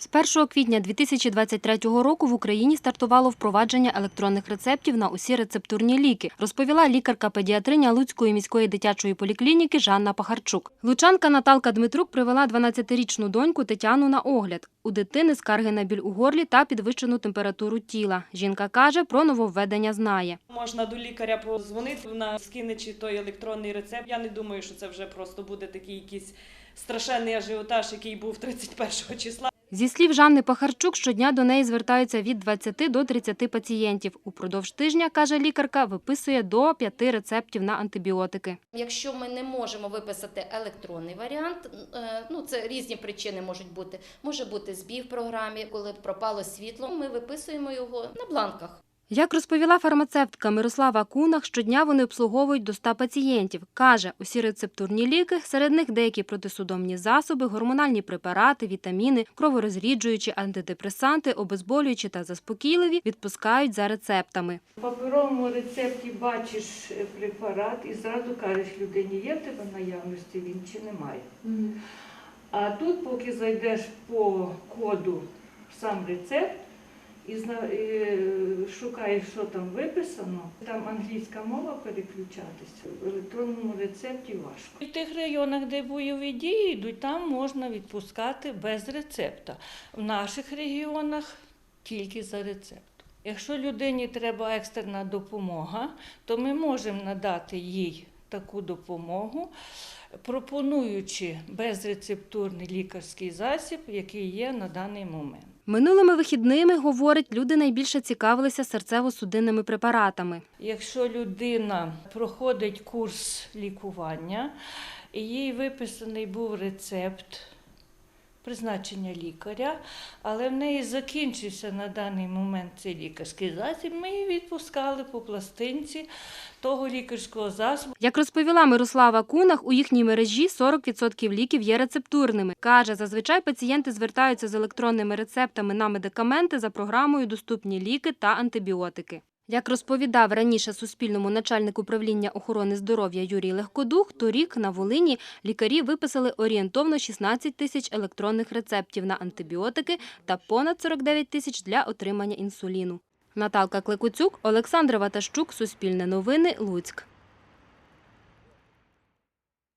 З 1 квітня 2023 року в Україні стартувало впровадження електронних рецептів на усі рецептурні ліки, розповіла лікарка-педіатриня Луцької міської дитячої поліклініки Жанна Пахарчук. Лучанка Наталка Дмитрук привела 12-річну доньку Тетяну на огляд. У дитини скарги на біль у горлі та підвищену температуру тіла. Жінка каже, про нововведення знає. Можна до лікаря позвонити, вона скине чи той електронний рецепт. Я не думаю, що це вже просто буде такий якийсь страшенний ажіотаж, який був 31 числа. Зі слів Жанни Пахарчук, щодня до неї звертаються від 20 до 30 пацієнтів. Упродовж тижня, каже лікарка, виписує до 5 рецептів на антибіотики. Якщо ми не можемо виписати електронний варіант, е, ну це різні причини можуть бути. Може бути збій в програмі, коли пропало світло. Ми виписуємо його на бланках. Як розповіла фармацевтка Мирослава Кунах, щодня вони обслуговують до 100 пацієнтів. Каже, усі рецептурні ліки, серед них деякі протисудомні засоби, гормональні препарати, вітаміни, кроворозріджуючі, антидепресанти, обезболюючі та заспокійливі відпускають за рецептами. В паперовому рецепті бачиш е, препарат і зразу кажеш людині, є в тебе в наявності він чи немає. А тут, поки зайдеш по коду в сам рецепт і е, шукаєш, що там виписано, там англійська мова переключатися. В електронному рецепті важко. В тих районах, де бойові дії йдуть, там можна відпускати без рецепта. В наших регіонах тільки за рецептом. Якщо людині треба екстрена допомога, то ми можемо надати їй таку допомогу, пропонуючи безрецептурний лікарський засіб, який є на даний момент. Минулими вихідними, говорить, люди найбільше цікавилися серцево-судинними препаратами. Якщо людина проходить курс лікування, і їй виписаний був рецепт призначення лікаря, але в неї закінчився на даний момент цей лікарський засіб, ми її відпускали по пластинці того лікарського засобу. Як розповіла Мирослава Кунах, у їхній мережі 40% ліків є рецептурними. Каже, зазвичай пацієнти звертаються з електронними рецептами на медикаменти за програмою Доступні ліки та антибіотики. Як розповідав раніше Суспільному начальник управління охорони здоров'я Юрій Легкодух, торік на Волині лікарі виписали орієнтовно 16 тисяч електронних рецептів на антибіотики та понад 49 тисяч для отримання інсуліну. Наталка Клекуцюк, Олександр Ватащук, Суспільне новини, Луцьк.